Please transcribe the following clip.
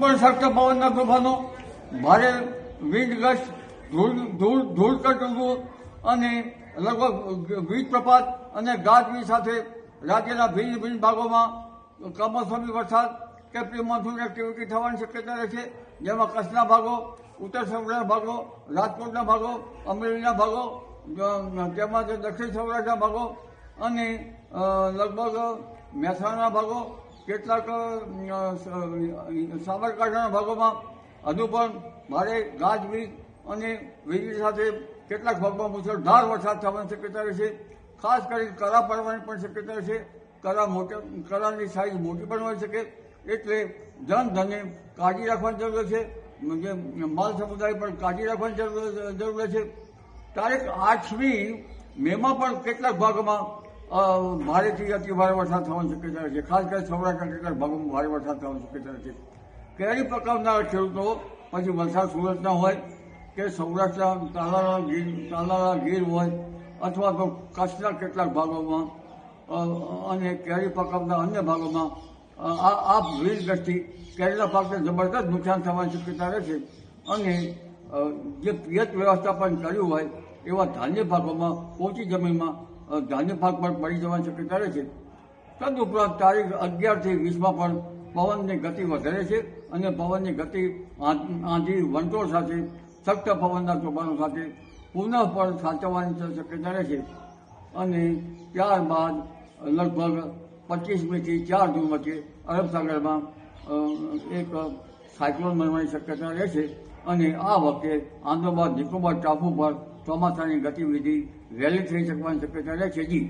પણ સખ્ત પવનના તોફાનો ભારે વિન્ડ ગસ્ટ ધૂળ ધૂળ ધૂળ કટવું અને લગભગ વીજ પ્રપાત અને ગાજવીજ સાથે રાજ્યના ભિન્ન ભિન્ન ભાગોમાં કમોસમી વરસાદ કે પ્રી મોન્સૂન એક્ટિવિટી થવાની શક્યતા રહે છે, જેમાં કચ્છના ભાગો, ઉત્તર સૌરાષ્ટ્રના ભાગો, રાજકોટના ભાગો, અમરેલીના ભાગો તેમજ દક્ષિણ સૌરાષ્ટ્રના ભાગો અને લગભગ મહેસાણાના ભાગો કેટલાક સાબરકાંઠાના ભાગોમાં હજુ પણ ભારે ગાજવીજ અને વીજળી સાથે કેટલાક ભાગમાં મુશળધાર વરસાદ થવાની શક્યતા રહેશે. ખાસ કરી કરા પડવાની પણ શક્યતા રહેશે. કરા મોટે, કરાની સાઈઝ મોટી પણ હોઈ શકે. એટલે જનધને કાળજી રાખવાની જરૂર છે માલ સમુદાય પણ કાળજી રાખવાની જરૂર છે તારીખ આઠમી મેમાં પણ કેટલાક ભાગોમાં ભારેથી અતિ ભારે વરસાદ થવાની શક્યતા છે ખાસ કરી સૌરાષ્ટ્રના કેટલાક ભાગોમાં ભારે વરસાદ થવાની શક્યતા છે. કેરી પકવનારા ખેડૂતો, પછી વલસાડ સુરતના હોય, કે સૌરાષ્ટ્રના તાલાળા ગીર તાલાળા ગીર હોય, અથવા તો કચ્છના કેટલાક ભાગોમાં અને કેરી પકવના અન્ય ભાગોમાં આ આ વીજ ગસ્તી કેરીના પાકને જબરદસ્ત નુકસાન થવાની શક્યતા રહે છે. અને જે પિયત વ્યવસ્થાપન કર્યું હોય, એવા ધાન્ય ભાગોમાં ઓછી જમીનમાં ધાન્ય પાક પણ પડી જવાની શક્યતા રહે છે. તદુપરાંત તારીખ અગિયારથી વીસમાં પણ પવનની ગતિ વધારે છે અને પવનની ગતિ આંધી વંટોળ સાથે, સખ્ત પવનના તોફાનો સાથે પુનઃ પણ સાચવવાની શક્યતા રહે છે. અને ત્યારબાદ લગભગ પચીસમીથી ચાર જૂન વચ્ચે અરબ સાગરમાં એક સાયક્લોન બનવાની શક્યતા રહે છે. અને આ વખતે આંદોબાદ નિકોબાર, ટાપુ પર ચોમાસાની ગતિવિધિ વહેલી થઈ શકવાની શક્યતા રહે છે જી